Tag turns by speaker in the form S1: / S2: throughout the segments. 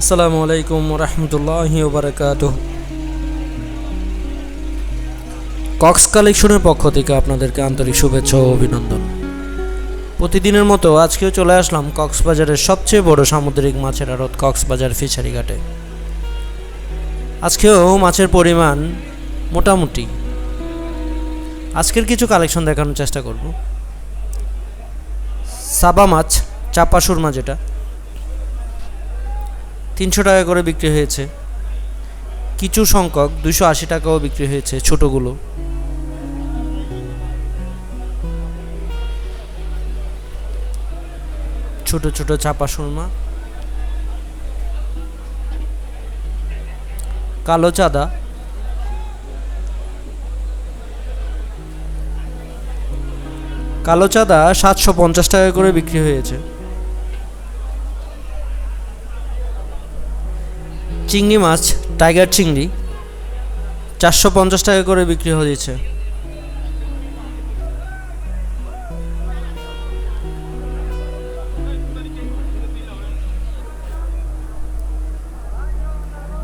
S1: আসসালামু আলাইকুম রহমতুল্লাহ বারকাত কক্স কালেকশনের পক্ষ থেকে আপনাদেরকে আন্তরিক শুভেচ্ছা ও অভিনন্দন। প্রতিদিনের মতো আজকেও চলে আসলাম কক্সবাজারের সবচেয়ে বড় সামুদ্রিক মাছের আড়ত কক্সবাজার ফিশারি ঘাটে। আজকেও মাছের পরিমাণ মোটামুটি। আজকের কিছু কালেকশন দেখানোর চেষ্টা করব। সাবা মাছ চাপা সুরমা যেটা। তিনশো টাকা করে বিক্রি হয়েছে। কিছু সংখ্যক দুশো আশি টাকাও বিক্রি হয়েছে ছোটোগুলো। ছোট ছোট চাপা সুরমা। কালো চাঁদা। কালো চাঁদা সাতশো পঞ্চাশ টাকা করে বিক্রি হয়েছে। চিংড়ি মাছ, টাইগার চিংড়ি, চারশো পঞ্চাশ টাকা করে বিক্রি হয়েছে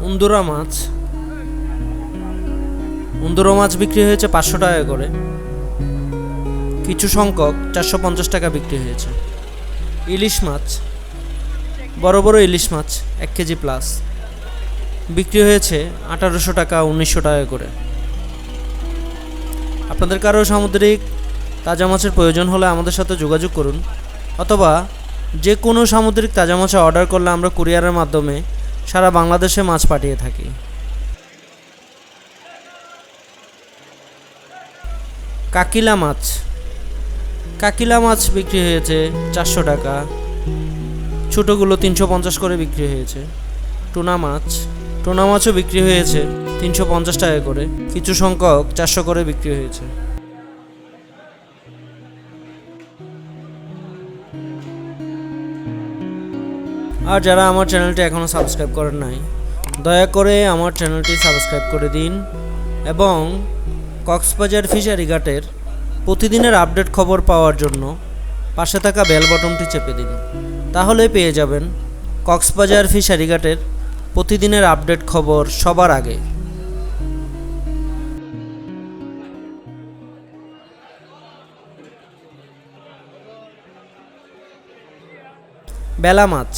S1: উন্দুরা মাছ। উন্দুরা মাছ বিক্রি হয়েছে পাঁচশো টাকা করে। কিছু সংখ্যক চারশো পঞ্চাশ টাকা বিক্রি হয়েছে। ইলিশ মাছ, বড় বড় ইলিশ মাছ, এক কেজি প্লাস বিক্রি হয়েছে আঠারোশো টাকা, উনিশশো টাকা করে। আপনাদের কারও সামুদ্রিক তাজা মাছের প্রয়োজন হলে আমাদের সাথে যোগাযোগ করুন, অথবা যে কোনো সামুদ্রিক তাজা মাছ অর্ডার করলে আমরা কুরিয়ারের মাধ্যমে সারা বাংলাদেশে মাছ পাঠিয়ে থাকি। কাকিলা মাছ। কাকিলা মাছ বিক্রি হয়েছে চারশো টাকা। ছোটোগুলো তিনশো পঞ্চাশ করে বিক্রি হয়েছে। টুনা মাছ। টুনা মাছও বিক্রি হয়েছে তিনশো পঞ্চাশ টাকা করে। কিছু সংখ্যক চারশো করে বিক্রি হয়েছে। আর যারা আমার চ্যানেলটি এখনও সাবস্ক্রাইব করেন নাই, দয়া করে আমার চ্যানেলটি সাবস্ক্রাইব করে দিন এবং কক্সবাজার ফিশারি ঘাটের প্রতিদিনের আপডেট খবর পাওয়ার জন্য পাশে থাকা বেল বটনটি চেপে দিন। তাহলে পেয়ে যাবেন কক্সবাজার ফিশারি ঘাটের প্রতিদিনের আপডেট খবর সবার আগে। বেলা মাছ।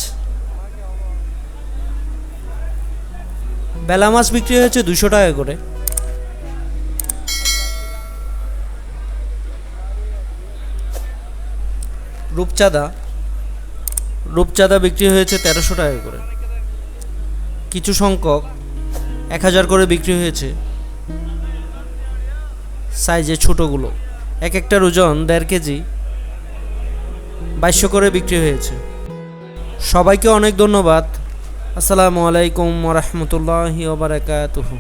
S1: বেলা মাছ বিক্রি হয়েছে দুশো টাকা করে। রূপচাঁদা। রূপচাঁদা বিক্রি হয়েছে তেরোশো টাকা করে। কিছু সংখ্যক এক হাজার করে বিক্রি হয়েছে। সাইজে ছোটোগুলো। এক একটার ওজন দেড় কেজি বাইশশো করে বিক্রি হয়েছে। সবাইকে অনেক ধন্যবাদ। আসসালামু আলাইকুম রহমতুল্লাহ ওবরাকাতুহু